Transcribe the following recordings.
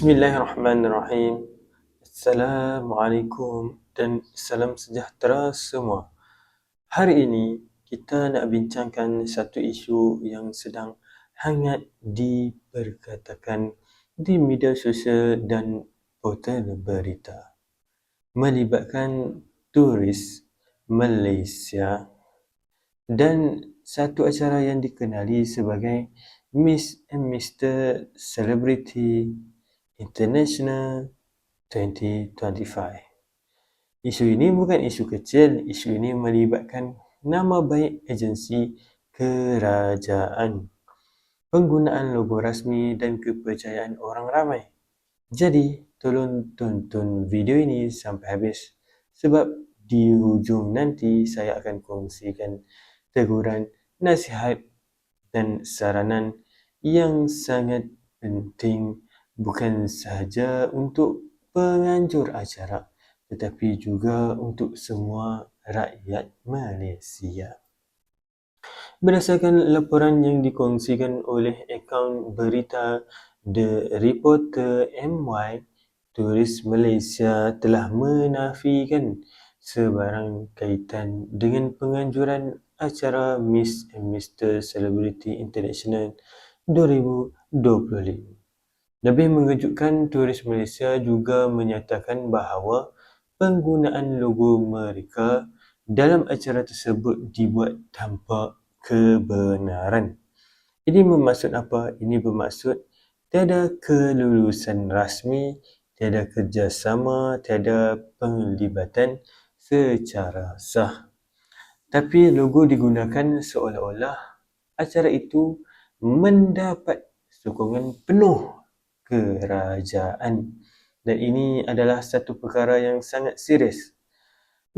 Bismillahirrahmanirrahim. Assalamualaikum dan salam sejahtera semua. Hari ini kita nak bincangkan satu isu yang sedang hangat diperkatakan di media sosial dan portal berita melibatkan turis Malaysia dan satu acara yang dikenali sebagai Miss and Mr. Celebrity International 2025. Isu ini bukan isu kecil, isu ini melibatkan nama baik agensi kerajaan, penggunaan logo rasmi dan kepercayaan orang ramai. Jadi, tolong tonton video ini sampai habis sebab di hujung nanti saya akan kongsikan teguran, nasihat dan saranan yang sangat penting bukan sahaja untuk penganjur acara tetapi juga untuk semua rakyat Malaysia. Berdasarkan laporan yang dikongsikan oleh akaun berita The Reporter MY, turis Malaysia telah menafikan sebarang kaitan dengan penganjuran acara Miss and Mr. Celebrity International 2025. Lebih mengejutkan, turis Malaysia juga menyatakan bahawa penggunaan logo mereka dalam acara tersebut dibuat tanpa kebenaran. Ini bermaksud apa? Ini bermaksud tiada kelulusan rasmi, tiada kerjasama, tiada penglibatan secara sah. Tapi logo digunakan seolah-olah acara itu mendapat sokongan penuh kerajaan dan ini adalah satu perkara yang sangat serius.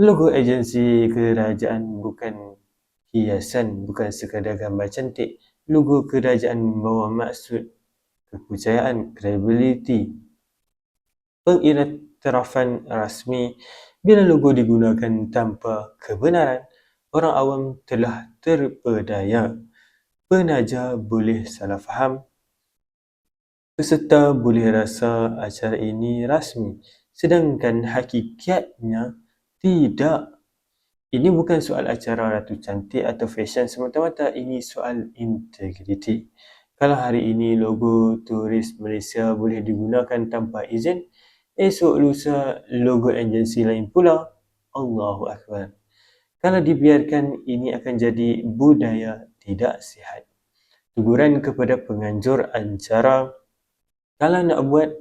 Logo agensi kerajaan bukan hiasan, bukan sekadar gambar cantik. Logo kerajaan membawa maksud kepercayaan, credibility, pengiktirafan rasmi bila logo digunakan tanpa kebenaran, orang awam telah terpedaya. Penaja boleh salah faham, peserta boleh rasa acara ini rasmi sedangkan hakikatnya tidak. Ini bukan soal acara Ratu Cantik atau fashion semata-mata, ini soal integriti. Kalau hari ini logo turis Malaysia boleh digunakan tanpa izin, esok lusa logo agensi lain pula. Allahu Akbar. Kalau dibiarkan, ini akan jadi budaya tidak sihat. Teguran kepada penganjur acara, kalau nak buat